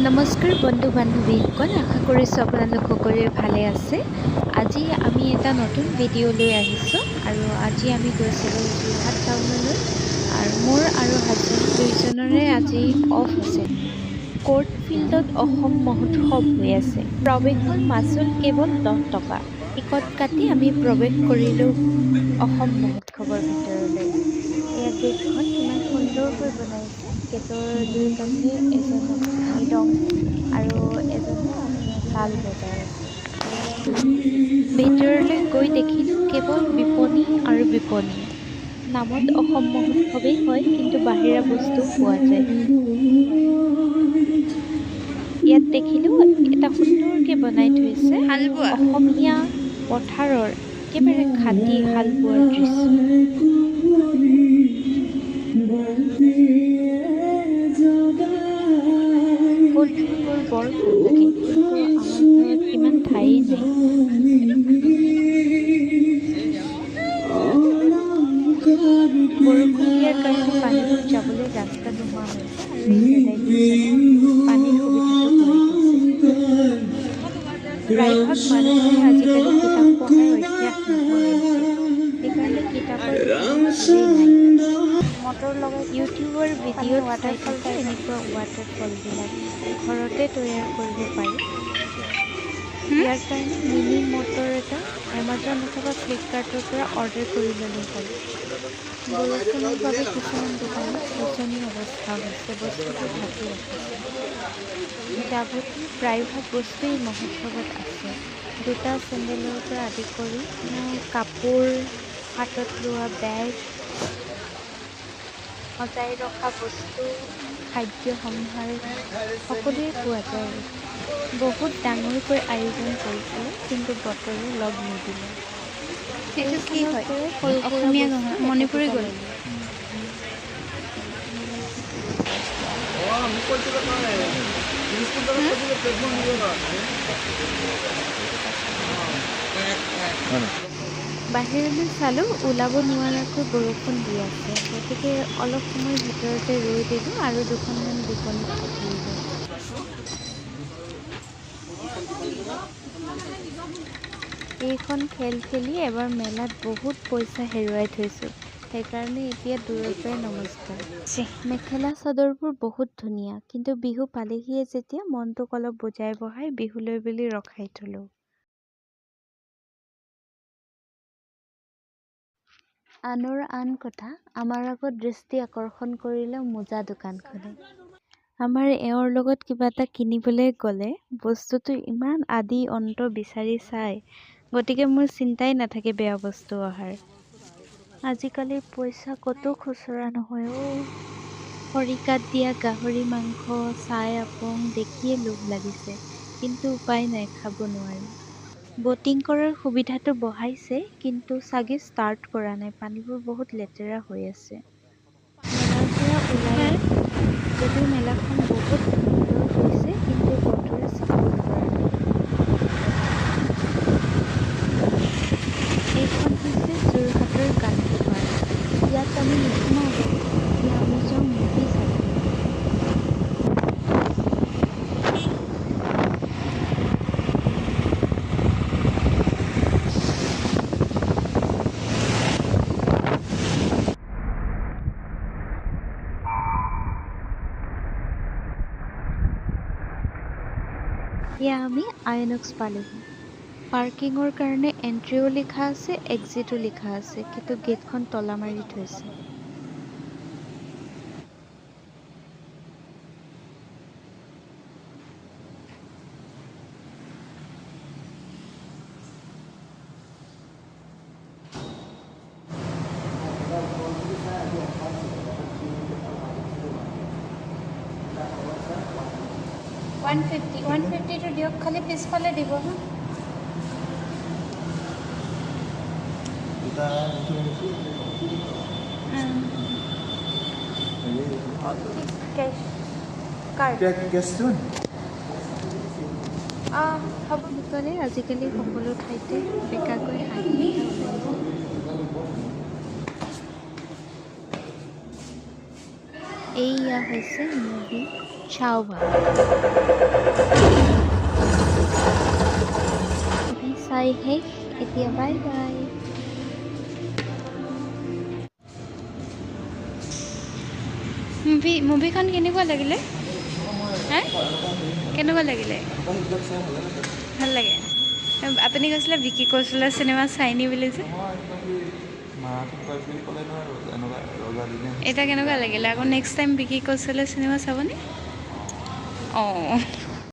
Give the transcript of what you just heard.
নমস্কাৰ বন্ধু বান্ধৱীসকল আশা কৰিছোঁ আপোনালোক সকলোৱে ভালে আছে। আজি আমি এটা নতুন ভিডিঅ' লৈ আহিছোঁ আৰু আজি আমি গৈছিলোঁ যোৰহাট টাউনলৈ আৰু মোৰ আৰু হাজবেণ্ড দুয়োজনৰে আজি অফ আছে। কোৰ্ট ফিল্ডত অসম মহোৎসৱ হৈ আছে। প্ৰৱেশৰ মাচুল কেৱল দহ টকা। টিকট কাটি আমি প্ৰৱেশ কৰিলোঁ অসম মহোৎসৱৰ ভিতৰলৈ। সুন্দৰকৈ বনাইছে। গেটৰ দুয়োকাষে এজন মৃদং আৰু এজনে তাল বজাই আছে। ভিতৰলৈ গৈ দেখিলোঁ কেৱল বিপণী আৰু বিপণী। নামত অসম মহোৎসৱেই হয় কিন্তু বাহিৰা বস্তুও পোৱা যায়। ইয়াত দেখিলোঁ এটা সুন্দৰকৈ বনাই থৈছে অসমীয়া পথাৰৰ একেবাৰে খাটি হাল বোৱাৰ দৃশ্য। পর ইমান ঠাই বৰষুণীয়াৰ কাৰণে পানীবোৰ যাবলৈ ৰাস্তা নোহোৱা হৈছে আজিকালি কিতাপ পঢ়াৰ অভ্যাস নহয় ইউটিউবৰ ভিডিঅ'ত ৱাটাৰফল এনেকুৱা ৱাটাৰফলবিলাক ঘৰতে তৈয়াৰ কৰিব পাৰি। ইয়াৰ কাৰণে মিনি মটৰ এটা এমাজন অথবা ফ্লিপকাৰ্টৰ পৰা অৰ্ডাৰ কৰি হ'ল বৰষুণৰ বাবে কিছুমান দোকানত শোচনীয় অৱস্থা হৈছে বস্তুবোৰ ঢাকি ৰাখিছে যাৱতীয় প্ৰায়ভাগ বস্তুৱেই মহোৎসৱত আছে। জোতা চেণ্ডেলৰ পৰা আদি কৰি কাপোৰ হাতত লোৱা বেগ সজাই ৰখা বস্তু খাদ্য সম্ভাৰ সকলোৱে পোৱা যায়। বহুত ডাঙৰকৈ আয়োজন কৰিছিলে কিন্তু বতৰে লগ নিদিলে। এইটো কি হয়? সৰু সৰু অসমীয়া নহয় মণিপুৰী গ'ল। বাহিৰলৈ চালোঁ ওলাব নোৱাৰাকৈ বৰষুণ দি আছে। গতিকে অলপ সময়ৰ ভিতৰতে ৰৈ দিলোঁ আৰু দুখনমান বিপণীত থাকিলোঁ এইখন খেল খেলি এবাৰ মেলাত বহুত পইচা হেৰুৱাই থৈছোঁ। সেইকাৰণে এতিয়া দূৰৰ পৰাই নমস্কাৰ। মেখেলা চাদৰবোৰ বহুত ধুনীয়া কিন্তু বিহু পালেহিয়ে যেতিয়া মনটোক অলপ বুজাই বঢ়াই বিহুলৈ বুলি ৰখাই থলোঁ। আনৰ আন কথা আমাৰ আগত দৃষ্টি আকৰ্ষণ কৰিলে মোজা দোকানখনে আমাৰ এওঁৰ লগত কিবা এটা কিনিবলৈ গ'লে বস্তুটো ইমান আদি অন্ত বিচাৰি চাই গতিকে মোৰ চিন্তাই নাথাকে বেয়া বস্তু অহাৰ। আজিকালি পইচা ক'তো খুচুৰা নহয় অ' খৰিকাত দিয়া গাহৰি মাংস চাই আপং দেখিয়ে লোভ লাগিছে কিন্তু উপায় নাই খাব নোৱাৰি। বটিং কৰাৰ সুবিধাটো বঢ়াইছে কিন্তু চাগে ষ্টাৰ্ট কৰা নাই পানীবোৰ বহুত লেতেৰা হৈ আছে মেলাৰ পৰা ওলাই। যদিও মেলাখন বহুত সুন্দৰ হৈছে কিন্তু বতৰে ছাপোৰ্ট কৰা নাই এইখন হৈছে যোৰহাটৰ গান্ধী পাৰ্ক ইয়াত আমি নোসোমাওঁ এতিয়া আমি যাওঁ মুভি চাবলৈ এতিয়া আমি আইনক্স পালোহি। পাৰ্কিঙৰ কাৰণে এণ্ট্ৰিও লিখা আছে এক্সিটো লিখা আছে কিন্তু গেটখন তলা মাৰি থৈছে। ওৱান ফিফটি ওৱান ফিফটিটো দিয়ক খালি পিছফালে দিব হা হ'ব দোকানে আজিকালি সকলো ঠাইতে বেকাকৈ হাঁহি এইয়া হৈছে মুভি চাও চাই শেষ এতিয়া বাই বাই মুভি মুভিখন কেনেকুৱা লাগিলে? হা? কেনেকুৱা লাগিলে? ভাল লাগে। আপুনি কৈছিলে বিকি কৌশলৰ চিনেমা চাইনি বুলি যে। এতিয়া কেনেকুৱা লাগিলে? আকৌ নেক্সট টাইম বিকি কৌশলৰ চিনেমা চাবনে? অঁ।